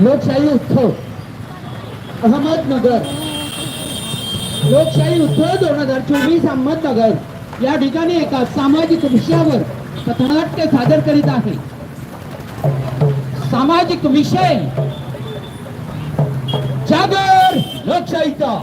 लोकशाही उत्सव. अहमदनगर. लोकशाही उत्सव दोन हजार चोवीस अहमदनगर. या ठिकाणी एका सामाजिक विषयावर कथनाट्य सादर करीत आहे. सामाजिक विषय. जागर लोकशाहीचा.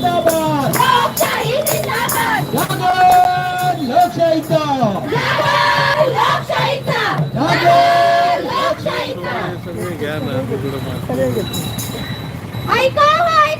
車。アイコンは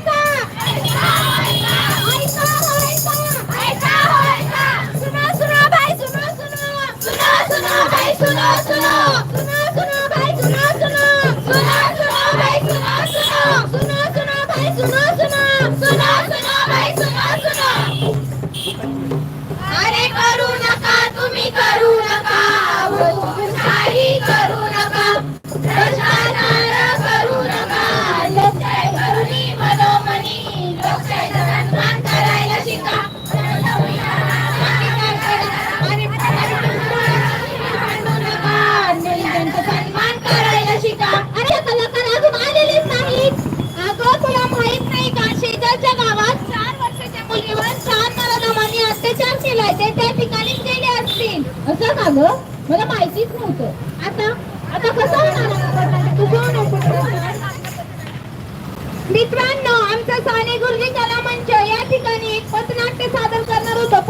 ना ग मला माहितीच नव्हतं. आता आता कसं होणार? मित्रांनो आमचं साने गुरुजी कला मंच या ठिकाणी एक पथनाट्य सादर करणार होतं.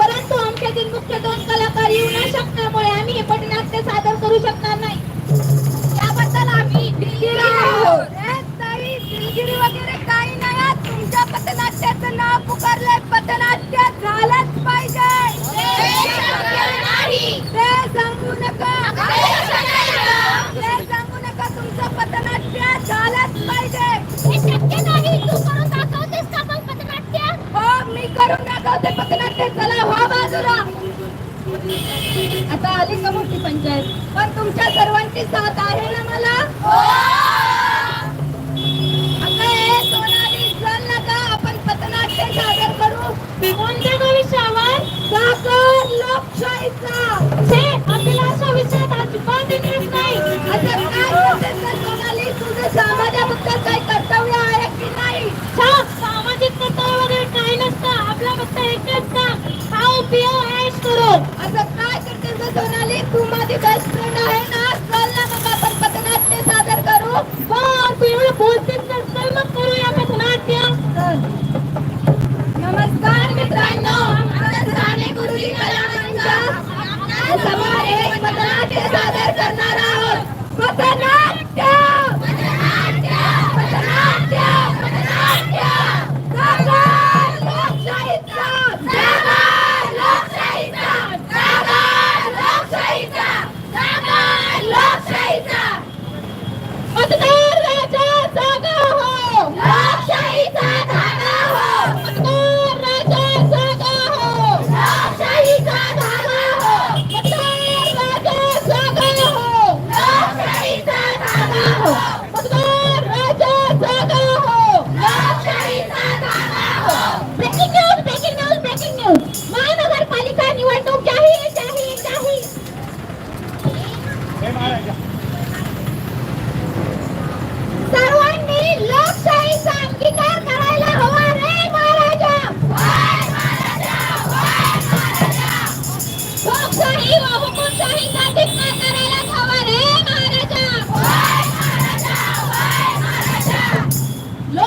大兄弟们。समावेश पत्राचे सादर करणार आहोत.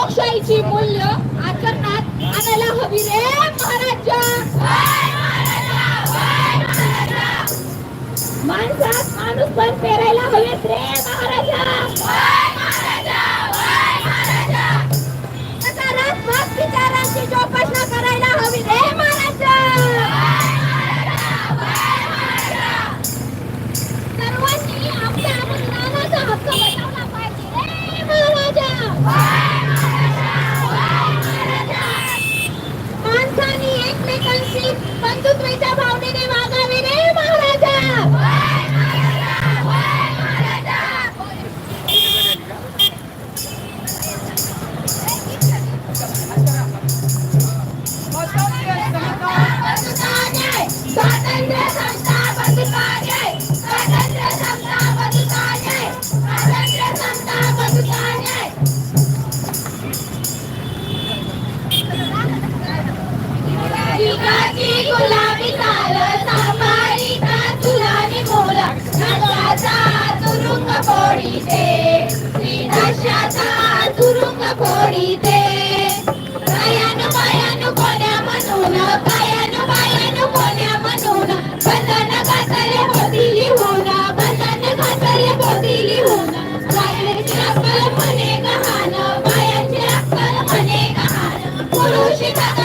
लोकशाहीची मूल्य आचरणात आणायला हवी रे महाराज. माणसात माणूस पण पेरायला हवेत रे महाराज. विचारांची 等一下 फोडिते श्री दशाचा तुरुंग फोडिते पायान पायान कोण्या म्हणून पायान पायान कोण्या म्हणून. बंधन घातले बोधिली होऊन बंधन घातले बोधिली होऊन पायांची अक्कल म्हणे गहाण पायांची अक्कल म्हणे गहाण. पुरुष दादा